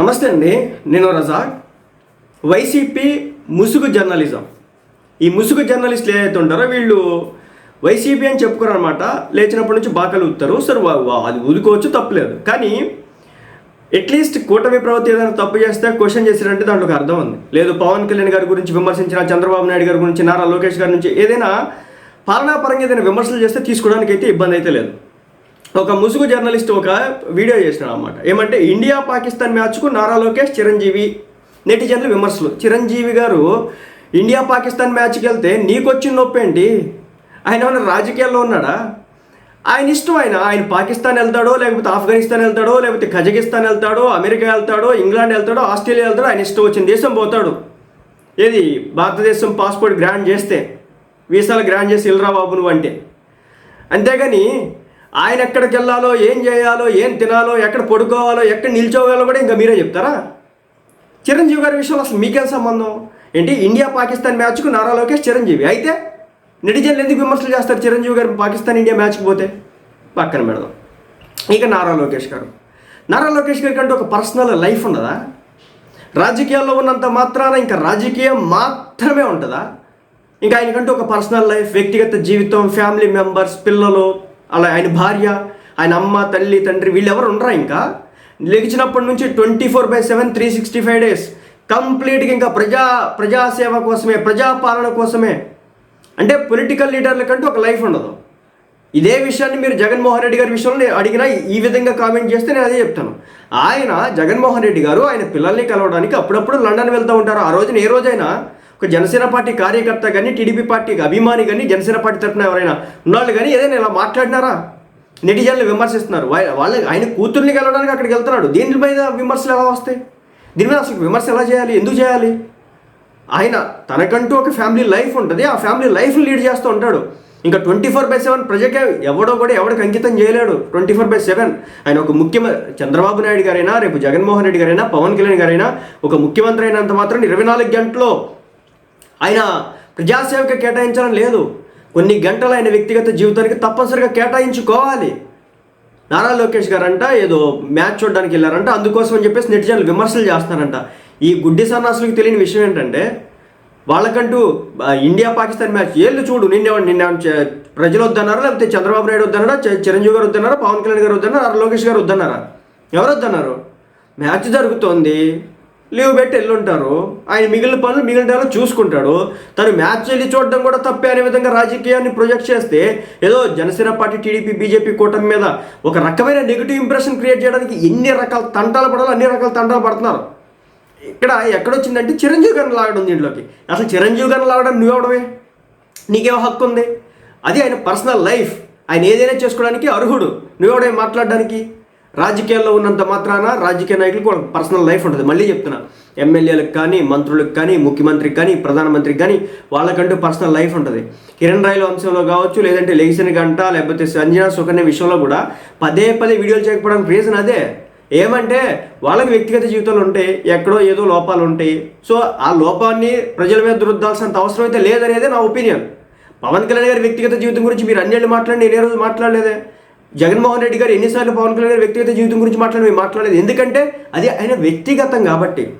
నమస్తే అండి నేను రజాక్. వైసీపీ ముసుగు జర్నలిజం. ఈ ముసుగు జర్నలిస్టులు ఏదైతే ఉంటారో వీళ్ళు వైసీపీ అని చెప్పుకోరు అనమాట లేచినప్పటి నుంచి బాకలు ఊతారు సరే అది ఊదుకోవచ్చు తప్పలేదు కానీ అట్లీస్ట్ కూటమి ప్రభుత్వం ఏదైనా తప్పు చేస్తే క్వశ్చన్ చేశారంటే దాంట్లో ఒక అర్థం ఉంది. లేదు పవన్ కళ్యాణ్ గారి గురించి విమర్శించిన చంద్రబాబు నాయుడు గారి గురించి నారా లోకేష్ గారి నుంచి ఏదైనా పాలనాపరంగా ఏదైనా విమర్శలు చేస్తే తీసుకోవడానికి అయితే ఇబ్బంది అయితే లేదు. ఒక ముసుగు జర్నలిస్ట్ ఒక వీడియో చేసినాడు అనమాట ఏమంటే ఇండియా పాకిస్తాన్ మ్యాచ్కు నారా లోకేష్ చిరంజీవి. నెటిజన్లు విమర్శలు. చిరంజీవి గారు ఇండియా పాకిస్తాన్ మ్యాచ్కి వెళ్తే నీకు వచ్చిన నొప్పి ఏంటి? ఆయన ఏమైనా రాజకీయాల్లో ఉన్నాడా? ఆయన ఇష్టం ఆయన. ఆయన పాకిస్తాన్ వెళ్తాడో లేకపోతే ఆఫ్ఘనిస్తాన్ వెళ్తాడో లేకపోతే కజకిస్తాన్ వెళ్తాడో అమెరికా వెళ్తాడో ఇంగ్లాండ్ వెళ్తాడో ఆస్ట్రేలియా వెళ్తాడో ఆయన ఇష్టం వచ్చిన దేశం పోతాడు. ఏది? భారతదేశం పాస్పోర్ట్ గ్రాండ్ చేస్తే వీసాలు గ్రాండ్ చేసి ఇల్రా బాబు నువ్వు అంటే. అంతేగాని ఆయన ఎక్కడికి వెళ్ళాలో ఏం చేయాలో ఏం తినాలో ఎక్కడ పడుకోవాలో ఎక్కడ నిల్చోవాలో కూడా ఇంకా మీరే చెప్తారా? చిరంజీవి గారి విషయంలో అసలు మీకేం సంబంధం? ఏంటి ఇండియా పాకిస్తాన్ మ్యాచ్కు నారా లోకేష్ చిరంజీవి? అయితే నెటిజన్లు ఎందుకు విమర్శలు చేస్తారు చిరంజీవి గారు పాకిస్తాన్ ఇండియా మ్యాచ్కి పోతే? పక్కన పెడదాం. ఇక నారా లోకేష్ గారు. నారా లోకేష్ గారికి అంటే ఒక పర్సనల్ లైఫ్ ఉండదా? రాజకీయాల్లో ఉన్నంత మాత్రాన ఇంకా రాజకీయం మాత్రమే ఉంటుందా? ఇంకా ఆయనకంటూ ఒక పర్సనల్ లైఫ్ వ్యక్తిగత జీవితం ఫ్యామిలీ మెంబర్స్ పిల్లలు అలా ఆయన భార్య ఆయన అమ్మ తల్లి తండ్రి వీళ్ళెవరు ఉండరా ఇంకా? లెగిచినప్పటి నుంచి twenty four by seven three sixty five days కంప్లీట్గా ఇంకా ప్రజా ప్రజాసేవ కోసమే ప్రజాపాలన కోసమే. అంటే పొలిటికల్ లీడర్ల కంటే ఒక లైఫ్ ఉండదు. ఇదే విషయాన్ని మీరు జగన్మోహన్ రెడ్డి గారి విషయంలో నేను అడిగినా ఈ విధంగా కామెంట్ చేస్తే నేను అదే చెప్తాను. ఆయన జగన్మోహన్ రెడ్డి గారు ఆయన పిల్లల్ని కలవడానికి అప్పుడప్పుడు లండన్ వెళ్తూ ఉంటారు. ఆ రోజున ఏ రోజైనా ఒక జనసేన పార్టీ కార్యకర్త కానీ టీడీపీ పార్టీకి అభిమాని కానీ జనసేన పార్టీ తరఫున ఎవరైనా ఉన్నాళ్ళు కానీ ఏదైనా ఇలా మాట్లాడినారా? నెటిజన్లు విమర్శిస్తున్నారు. వాళ్ళ ఆయన కూతుర్ని కలవడానికి అక్కడికి వెళ్తున్నాడు. దీని మీద విమర్శలు ఎలా వస్తాయి? దీని మీద అసలు విమర్శ ఎలా చేయాలి? ఎందుకు చేయాలి? ఆయన తనకంటూ ఒక ఫ్యామిలీ లైఫ్ ఉంటుంది. ఆ ఫ్యామిలీ లైఫ్ లీడ్ చేస్తూ ఉంటాడు. ఇంకా ట్వంటీ ఫోర్ బై సెవెన్ ప్రజకే ఎవడో కూడా ఎవడికి అంకితం చేయలేడు. ట్వంటీ ఫోర్ బై సెవెన్ ఆయన ఒక ముఖ్యమంత్రి చంద్రబాబు నాయుడు గారైనా రేపు జగన్మోహన్ రెడ్డి గారైనా పవన్ కళ్యాణ్ గారైనా ఒక ముఖ్యమంత్రి అయినంత మాత్రం ఇరవై నాలుగు గంటల్లో ఆయన ప్రజాసేవకు కేటాయించడం లేదు. కొన్ని గంటలు ఆయన వ్యక్తిగత జీవితానికి తప్పనిసరిగా కేటాయించుకోవాలి. నారా లోకేష్ గారంట ఏదో మ్యాచ్ చూడడానికి వెళ్ళారంట అందుకోసం అని చెప్పేసి నెటిజన్లు విమర్శలు చేస్తున్నారంట. ఈ గుడ్డి సన్నాసులకు తెలియని విషయం ఏంటంటే వాళ్ళకంటూ ఇండియా పాకిస్తాన్ మ్యాచ్ ఏళ్ళు చూడు నిన్న నిన్న ప్రజలు వద్దన్నారా లేకపోతే చంద్రబాబు నాయుడు వద్దన్నారా చిరంజీవి గారు వద్దన్నారా పవన్ కళ్యాణ్ గారు వద్దన్నారా లోకేష్ గారు వద్దన్నారా? ఎవరు వద్దన్నారు? మ్యాచ్ జరుగుతోంది. లీవ్ పెట్టి వెళ్ళుంటారు ఆయన మిగిలిన పనులు మిగిలిన టైంలో చూసుకుంటాడు. తను మ్యాచ్ వెళ్ళి చూడడం కూడా తప్పే అనే విధంగా రాజకీయాన్ని ప్రొజెక్ట్ చేస్తే ఏదో జనసేన పార్టీ టీడీపీ బీజేపీ కూటమి మీద ఒక రకమైన నెగిటివ్ ఇంప్రెషన్ క్రియేట్ చేయడానికి ఎన్ని రకాల తంటాలు పడాలో అన్ని రకాల తంటాలు పడుతున్నారు. ఇక్కడ ఎక్కడొచ్చిందంటే చిరంజీవి గారిని లాగడం దీంట్లోకి. అసలు చిరంజీవి గారిని లాగడం నువ్వెవడమే నీకేం హక్కు ఉంది. అది ఆయన పర్సనల్ లైఫ్. ఆయన ఏదైనా చేసుకోవడానికి అర్హుడు. నువ్వెవడే మాట్లాడడానికి? రాజకీయాల్లో ఉన్నంత మాత్రాన రాజకీయ నాయకులకు వాళ్ళకి పర్సనల్ లైఫ్ ఉంటుంది. మళ్ళీ చెప్తున్నా ఎమ్మెల్యేలకు కానీ మంత్రులకు కానీ ముఖ్యమంత్రికి కానీ ప్రధానమంత్రికి కానీ వాళ్ళకంటూ పర్సనల్ లైఫ్ ఉంటుంది. కిరణ్ రాయల వంశంలో కావచ్చు లేదంటే లెగిసిన గంట లేకపోతే సంజన సుకన్య విషయంలో కూడా పదే పదే వీడియోలు చేయకపోవడానికి రీజన్ అదే. ఏమంటే వాళ్ళకి వ్యక్తిగత జీవితాలు ఉంటాయి ఎక్కడో ఏదో లోపాలు ఉంటాయి సో ఆ లోపాన్ని ప్రజల మీద దురుద్దాల్సినంత అవసరం అయితే లేదనేదే నా ఒపీనియన్ పవన్ కళ్యాణ్ గారి వ్యక్తిగత జీవితం గురించి మీరు అన్నిళ్ళు మాట్లాడి నేను ఏ రోజు మాట్లాడలేదే. జగన్మోహన్ రెడ్డి గారు ఎన్నిసార్లు పవన్ కళ్యాణ్ గారి వ్యక్తిగత జీవితం గురించి మాట్లాడి మేము మాట్లాడలేదు. ఎందుకంటే అది ఆయన వ్యక్తిగతం కాబట్టి.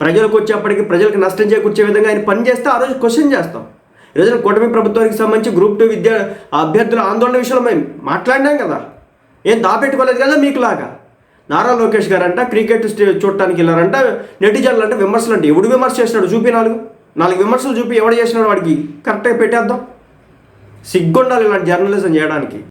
ప్రజలకు వచ్చేప్పటికి ప్రజలకు నష్టం చేకూర్చే విధంగా ఆయన పని చేస్తే ఆ రోజు క్వశ్చన్ చేస్తాం. ఈరోజు కూటమి ప్రభుత్వానికి సంబంధించి గ్రూప్ టూ విద్యా అభ్యర్థుల ఆందోళన విషయంలో మేము మాట్లాడినాం కదా. ఏం దాపెట్టుకోలేదు కదా మీకు లాగా నారా లోకేష్ గారు అంట క్రికెట్ స్టే- చూడటానికి వెళ్ళారంట నెటిజన్లు అంటే విమర్శలు అంటే ఎవడు విమర్శ చేసినాడు? చూపి నాలుగు. నాలుగు విమర్శలు చూపి ఎవడు చేసినాడు వాడికి? కరెక్ట్గా పెట్టేద్దాం. సిగ్గుండాలి ఇలాంటి జర్నలిజం చేయడానికి.